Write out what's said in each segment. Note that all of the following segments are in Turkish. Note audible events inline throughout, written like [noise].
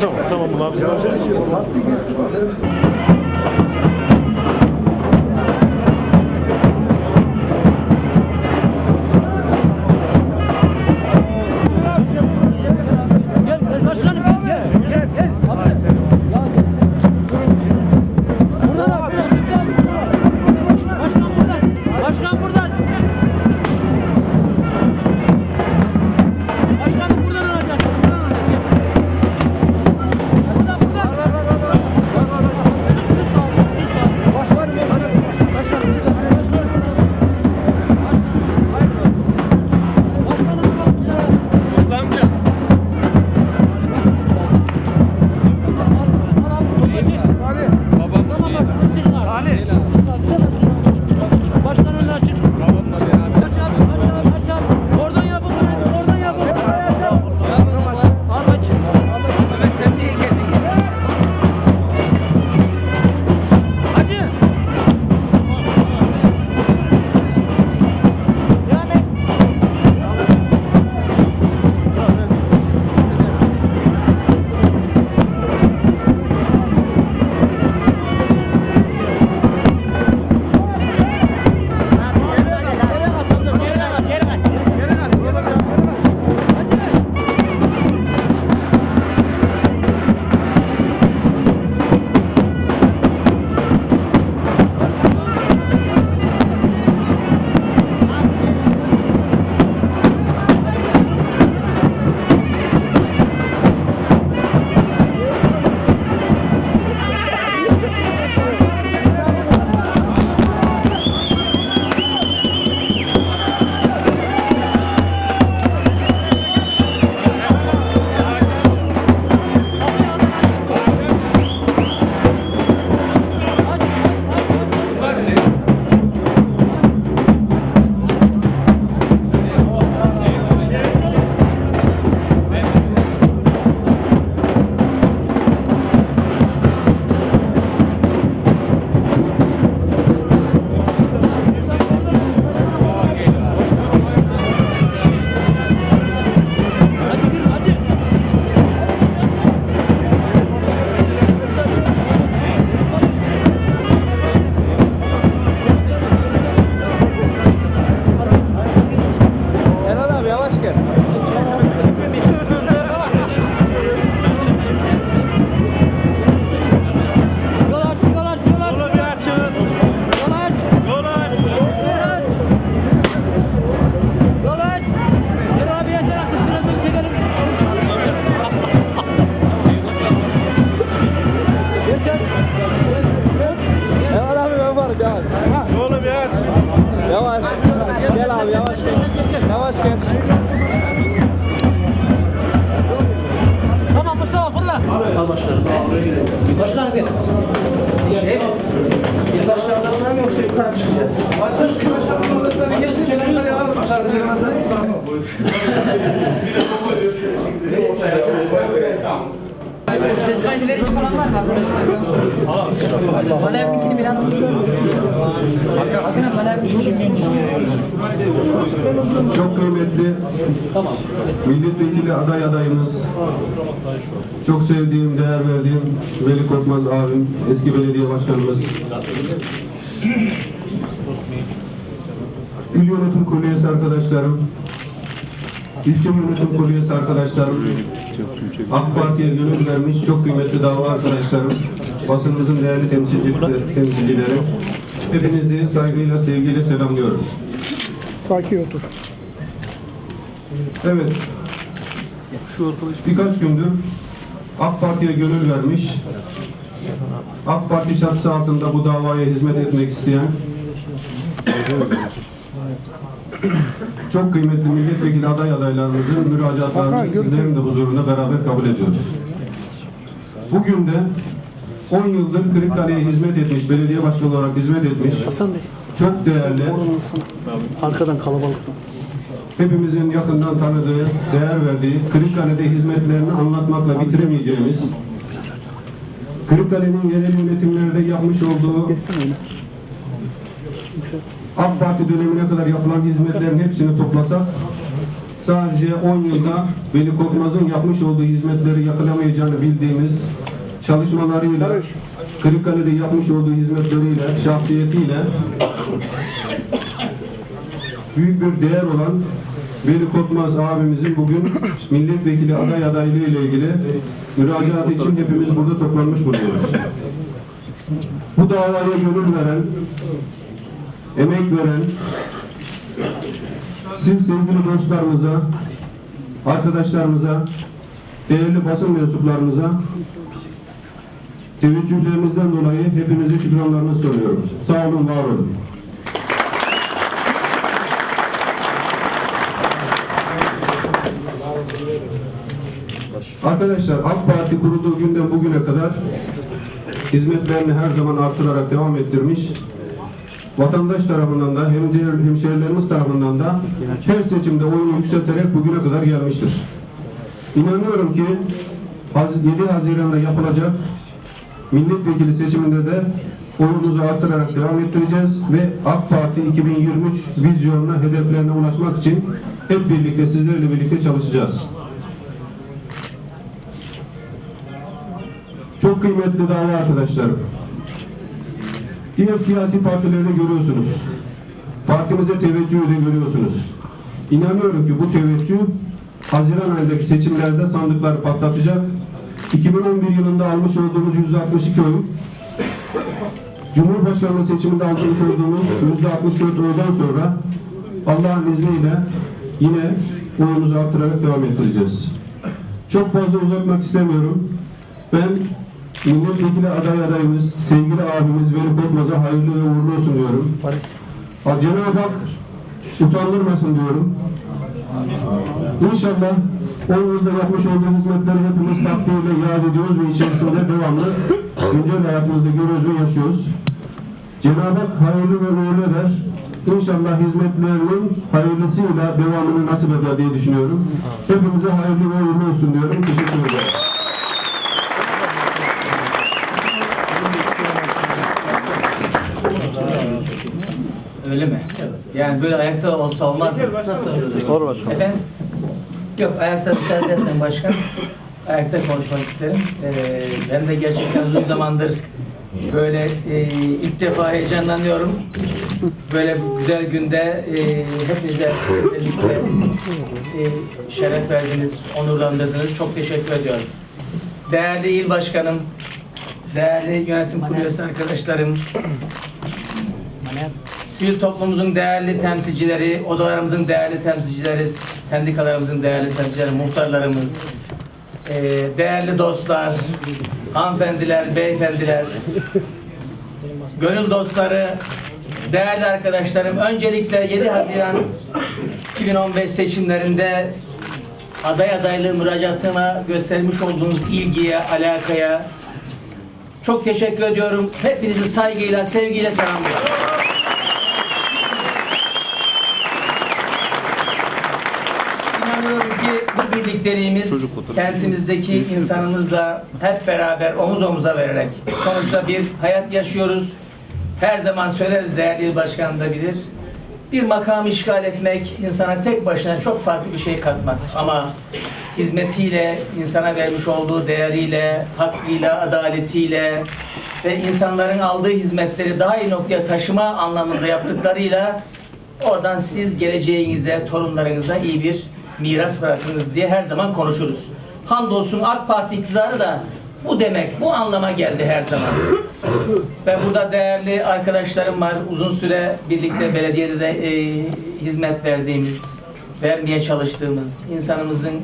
Tamam tamam bunlar. Milletvekili aday adayımız, çok sevdiğim, değer verdiğim Veli Korkmaz abim, eski belediye başkanımız, İl Yönetim Kurulu üyesi arkadaşlarım, ilçe yönetim kurulu üyesi arkadaşlarım, AK Parti'ye gönül vermiş çok kıymetli dava arkadaşlarım, basınımızın değerli temsilcileri, temsilcileri, hepinizi saygıyla, sevgiyle selamlıyorum. Evet. Birkaç gündür AK Parti'ye gönül vermiş, AK Parti çatısı altında bu davaya hizmet etmek isteyen çok kıymetli milletvekili aday adaylarımızın müracaatlarını sizlerin de huzurunda beraber kabul ediyoruz. Bugün de 10 yıldır Kırıkkale'ye hizmet etmiş, belediye başkanı olarak hizmet etmiş, çok değerli, Arkadan kalabalık. Hepimizin yakından tanıdığı, değer verdiği, Kırıkkale'de hizmetlerini anlatmakla bitiremeyeceğimiz, Kırıkkale'nin yerel yönetimlerde yapmış olduğu AK Parti dönemine kadar yapılan hizmetlerin hepsini toplasak sadece 10 yılda Veli Korkmaz'ın yapmış olduğu hizmetleri yakalamayacağını bildiğimiz çalışmalarıyla Kırıkkale'de yapmış olduğu hizmetleriyle, şahsiyetiyle büyük bir değer olan Veli Korkmaz abimizin bugün milletvekili aday adaylığı ile ilgili müracaatı için hepimiz burada toplanmış bulunuyoruz. Bu davaya gönül veren, emek veren, siz sevgili dostlarımıza, arkadaşlarımıza, değerli basın mensuplarımıza teveccühlerimizden dolayı hepinize şükranlarını sunuyorum. Sağ olun, var olun. Arkadaşlar AK Parti kurulduğu günden bugüne kadar hizmetlerini her zaman artırarak devam ettirmiş. Vatandaş tarafından da hem hemşehrilerimiz tarafından da her seçimde oyunu yükselterek bugüne kadar gelmiştir. İnanıyorum ki Haz- 7 Haziran'da yapılacak milletvekili seçiminde de oyumuzu artırarak devam ettireceğiz ve AK Parti 2023 vizyonuna, hedeflerine ulaşmak için hep birlikte sizlerle birlikte çalışacağız. Çok kıymetli dava arkadaşlarım. Diğer siyasi partilerde görüyorsunuz. Partimize teveccühü de görüyorsunuz. İnanıyorum ki bu teveccüh Haziran ayındaki seçimlerde sandıkları patlatacak. 2011 yılında almış olduğumuz 162 oy, Cumhurbaşkanlığı seçiminde almış olduğumuz 164 oydan sonra Allah'ın izniyle yine oyumuzu artırarak devam ettireceğiz. Çok fazla uzatmak istemiyorum. Ben milletvekili aday adayımız, sevgili abimiz Veli Korkmaz'a hayırlı ve uğurlu olsun diyorum. Cenab-ı Hak utandırmasın diyorum. İnşallah 10 yılda yapmış olduğu hizmetleri hepimiz takdirle yad ediyoruz ve içerisinde devamlı güncel hayatımızda görüyoruz ve yaşıyoruz. Cenab-ı Hak hayırlı ve uğurlu eder. İnşallah hizmetlerinin hayırlısıyla devamını nasip eder diye düşünüyorum. Hepimize hayırlı ve uğurlu olsun diyorum. Teşekkür ederim. Öyle mi? Yani böyle ayakta olsa olmaz mı? Doğru başkanım. Efendim? Yok ayakta müsaade edersen başkan. Ayakta konuşmak isterim. Ee, ben de gerçekten uzun zamandır böyle e, ilk defa heyecanlanıyorum. Böyle bu güzel günde e, hepinize özellikle e, şeref verdiniz, onurlandırdınız. Çok teşekkür ediyorum. Değerli il başkanım, değerli yönetim kurulu arkadaşlarım, sivil toplumumuzun değerli temsilcileri, odalarımızın değerli temsilcileri, sendikalarımızın değerli temsilcileri, muhtarlarımız, eee, değerli dostlar, hanımefendiler, beyefendiler, gönül dostları, değerli arkadaşlarım, öncelikle 7 Haziran 2015 seçimlerinde aday adaylığı müracaatıma göstermiş olduğunuz ilgiye, alakaya çok teşekkür ediyorum. Hepinizi saygıyla, sevgiyle selamlıyorum. İnanıyorum ki bu birlikteliğimiz kentimizdeki insanımızla hep beraber omuz omuza vererek sonuçta bir hayat yaşıyoruz. Her zaman söyleriz değerli il başkanı da bilir. Bir makam işgal etmek insana tek başına çok farklı bir şey katmaz. Ama hizmetiyle, insana vermiş olduğu değeriyle, hakkıyla, adaletiyle ve insanların aldığı hizmetleri daha iyi noktaya taşıma anlamında yaptıklarıyla oradan siz geleceğinize, torunlarınıza iyi bir miras bırakınız diye her zaman konuşuruz. Hamdolsun AK Parti iktidarı da bu demek, bu anlama geldi her zaman. [laughs] Ve burada değerli arkadaşlarım var. Uzun süre birlikte belediyede de e, hizmet verdiğimiz, vermeye çalıştığımız, insanımızın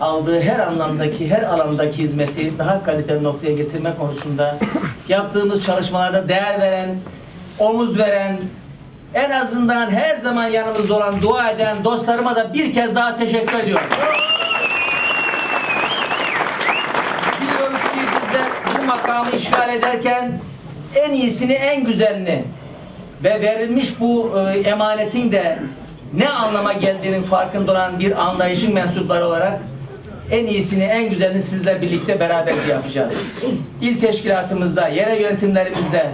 aldığı her anlamdaki, her alandaki hizmeti daha kaliteli noktaya getirme konusunda yaptığımız çalışmalarda değer veren, omuz veren, en azından her zaman yanımızda olan, dua eden dostlarıma da bir kez daha teşekkür ediyorum. Biliyoruz ki bizler bu makamı işgal ederken en iyisini, en güzelini ve verilmiş bu e, emanetin de ne anlama geldiğinin farkında olan bir anlayışın mensupları olarak en iyisini, en güzelini sizle birlikte beraberce yapacağız. İl teşkilatımızda, yerel yönetimlerimizde,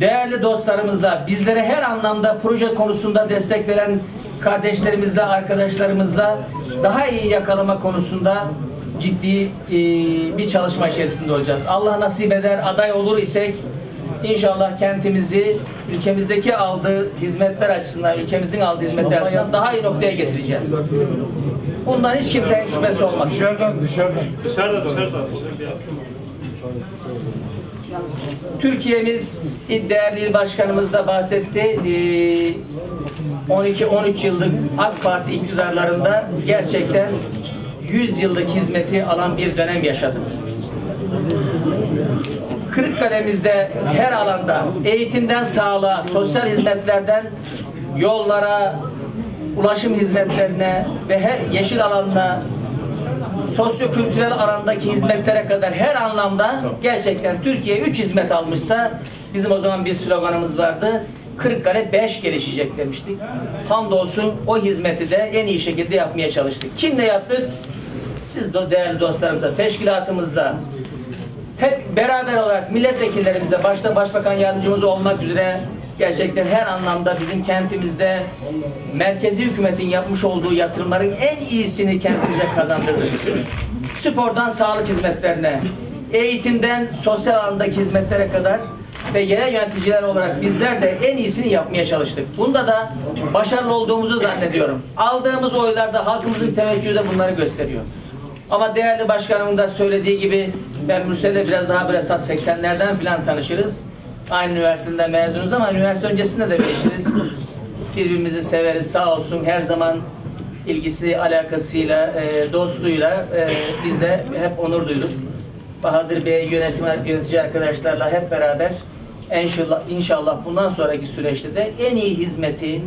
değerli dostlarımızla, bizlere her anlamda proje konusunda destek veren kardeşlerimizle, arkadaşlarımızla daha iyi yakalama konusunda ciddi e, bir çalışma içerisinde olacağız. Allah nasip eder, aday olur isek inşallah kentimizi ülkemizdeki aldığı hizmetler açısından, ülkemizin aldığı hizmetler açısından daha iyi noktaya getireceğiz. Bundan hiç kimsenin şüphesi olmasın. Dışarıdan dışarıdan. Türkiye'miz değerli başkanımız da bahsetti. Ee, 12-13 yıllık AK Parti iktidarlarında gerçekten 100 yıllık hizmeti alan bir dönem yaşadı. Kırıkkale'mizde her alanda eğitimden sağlığa, sosyal hizmetlerden yollara, ulaşım hizmetlerine ve her yeşil alanına sosyo-kültürel alandaki hizmetlere kadar her anlamda gerçekten Türkiye 3 hizmet almışsa bizim o zaman bir sloganımız vardı. Kırıkkale 5 gelişecek demiştik. Hamdolsun o hizmeti de en iyi şekilde yapmaya çalıştık. Kimle yaptık? Siz de değerli dostlarımıza, teşkilatımızla hep beraber olarak milletvekillerimize başta başbakan yardımcımız olmak üzere gerçekten her anlamda bizim kentimizde merkezi hükümetin yapmış olduğu yatırımların en iyisini kentimize kazandırdık. Spordan sağlık hizmetlerine, eğitimden sosyal alandaki hizmetlere kadar ve yerel yöneticiler olarak bizler de en iyisini yapmaya çalıştık. Bunda da başarılı olduğumuzu zannediyorum. Aldığımız oylarda halkımızın teveccühü de bunları gösteriyor. Ama değerli başkanımın da söylediği gibi ben Mürsel'le biraz daha biraz ta 80'lerden falan tanışırız. Aynı üniversiteden mezunuz ama üniversite öncesinde de görüşürüz. Birbirimizi severiz sağ olsun her zaman ilgisi, alakasıyla, e, dostluğuyla e, biz de hep onur duyduk. Bahadır Bey yönetim yönetici arkadaşlarla hep beraber inşallah, inşallah bundan sonraki süreçte de en iyi hizmeti,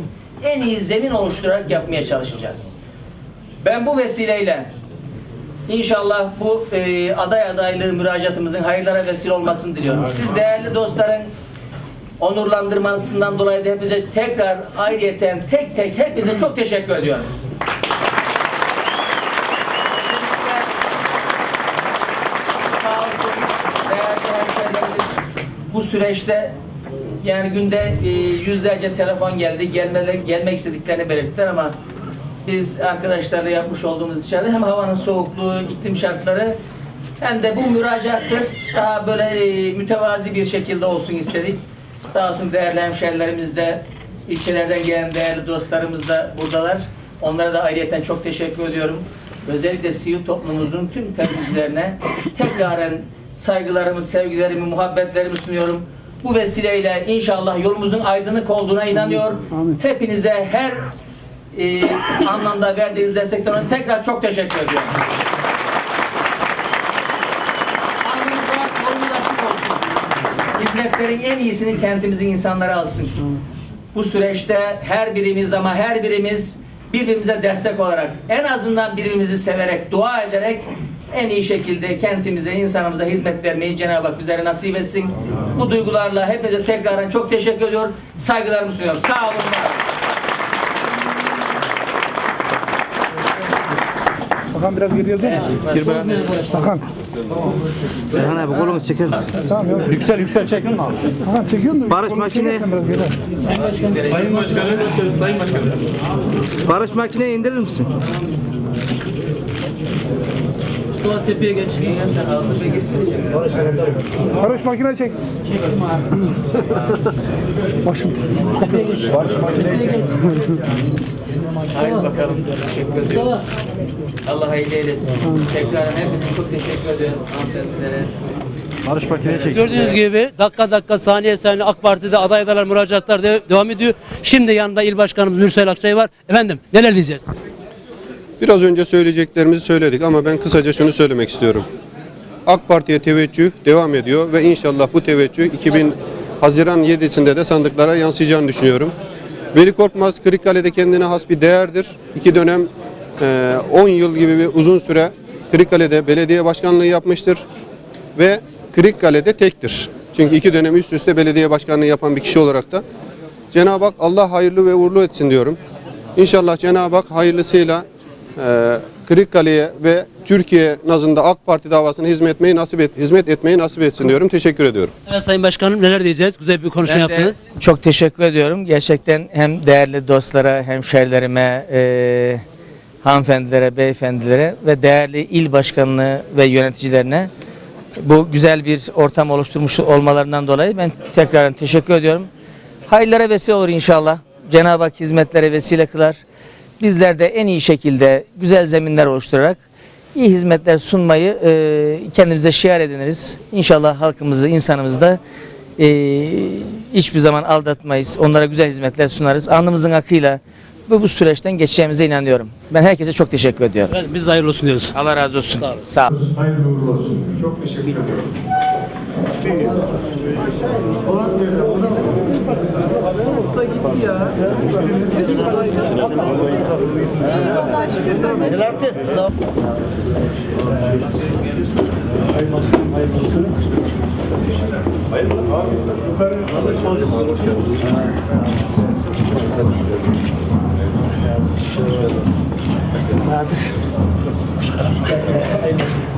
en iyi zemin oluşturarak yapmaya çalışacağız. Ben bu vesileyle İnşallah bu e, aday adaylığı müracaatımızın hayırlara vesile olmasını diliyorum. Siz değerli dostların onurlandırmasından dolayı da hepinize tekrar ayrıyeten tek tek hepinize çok teşekkür ediyorum. Bu süreçte yani günde e, yüzlerce telefon geldi. Gelmeler, gelmek istediklerini belirttiler ama biz arkadaşlarla yapmış olduğumuz içeride hem havanın soğukluğu, iklim şartları hem de bu müracaattır. Daha böyle e, mütevazi bir şekilde olsun istedik. Sağ olsun değerli hemşehrilerimiz de ilçelerden gelen değerli dostlarımız da buradalar. Onlara da ayrıyeten çok teşekkür ediyorum. Özellikle sivil toplumumuzun tüm temsilcilerine tekraren saygılarımı, sevgilerimi, muhabbetlerimi sunuyorum. Bu vesileyle inşallah yolumuzun aydınlık olduğuna inanıyor. Hepinize her e, anlamda verdiğiniz destekten dolayı tekrar çok teşekkür ediyorum. Hizmetlerin en iyisini kentimizin insanları alsın. Bu süreçte her birimiz ama her birimiz birbirimize destek olarak en azından birbirimizi severek, dua ederek en iyi şekilde kentimize, insanımıza hizmet vermeyi Cenab-ı Hak bizlere nasip etsin. Bu duygularla hepinize tekrardan çok teşekkür ediyorum. Saygılarımı sunuyorum. Sağ olun. var Bakan biraz geriye dur. Gir Bakan. Erhan abi kolunu çeker misin? Tamam yok. Yüksel yüksel çekin mi abi? Bakan çekiyorsun da. Barış kolunu makine- çekersen Biraz geri. Sayın Başkanım, Sayın Başkanım. Barış makineyi indirir misin? Suat Tepe'ye geç. Sen aldın bilgisini Barış makine çek. Haydi bakalım. Teşekkür ediyoruz. Allah hayırlı eylesin. Tekrar hepinize çok teşekkür ediyorum. Hanımefendilere. Barış makineyi çek. Gördüğünüz gibi dakika dakika saniye saniye AK Parti'de aday adaylar müracaatlar de- devam ediyor. Şimdi yanında il başkanımız Mürsel Akçay var. Efendim neler diyeceğiz? Biraz önce söyleyeceklerimizi söyledik ama ben kısaca şunu söylemek istiyorum. AK Parti'ye teveccüh devam ediyor ve inşallah bu teveccüh 2000 Haziran 7'sinde de sandıklara yansıyacağını düşünüyorum. Veli Korkmaz Kırıkkale'de kendine has bir değerdir. İki dönem e, 10 yıl gibi bir uzun süre Kırıkkale'de belediye başkanlığı yapmıştır ve Kırıkkale'de tektir. Çünkü iki dönem üst üste belediye başkanlığı yapan bir kişi olarak da. Cenab-ı Hak Allah hayırlı ve uğurlu etsin diyorum. İnşallah Cenab-ı Hak hayırlısıyla e, Kırıkkale'ye ve Türkiye nazında AK Parti davasına hizmet etmeyi nasip et, hizmet etmeyi nasip etsin diyorum. Teşekkür ediyorum. Evet Sayın Başkanım neler diyeceğiz? Güzel bir konuşma Ben de yaptınız. çok teşekkür ediyorum. Gerçekten hem değerli dostlara, hemşerilerime, e, hanımefendilere, beyefendilere ve değerli il başkanlığı ve yöneticilerine bu güzel bir ortam oluşturmuş olmalarından dolayı ben tekrar teşekkür ediyorum. Hayırlara vesile olur inşallah. Cenab-ı Hak hizmetlere vesile kılar. Bizler de en iyi şekilde güzel zeminler oluşturarak iyi hizmetler sunmayı e, kendimize şiar ediniriz. İnşallah halkımızı, insanımızı da e, hiçbir zaman aldatmayız. Onlara güzel hizmetler sunarız. Alnımızın akıyla bu, bu süreçten geçeceğimize inanıyorum. Ben herkese çok teşekkür ediyorum. Evet, biz de hayırlı olsun diyoruz. Allah razı olsun. Sağ olun. Hayırlı uğurlu olsun. Çok teşekkür ederim. Polat nerede? Burada mı? Usta gitti ya. Selahattin. Sağ ol. Hayırlı abi. Yukarı. Nasılsın Nadir? Hayırlı olsun.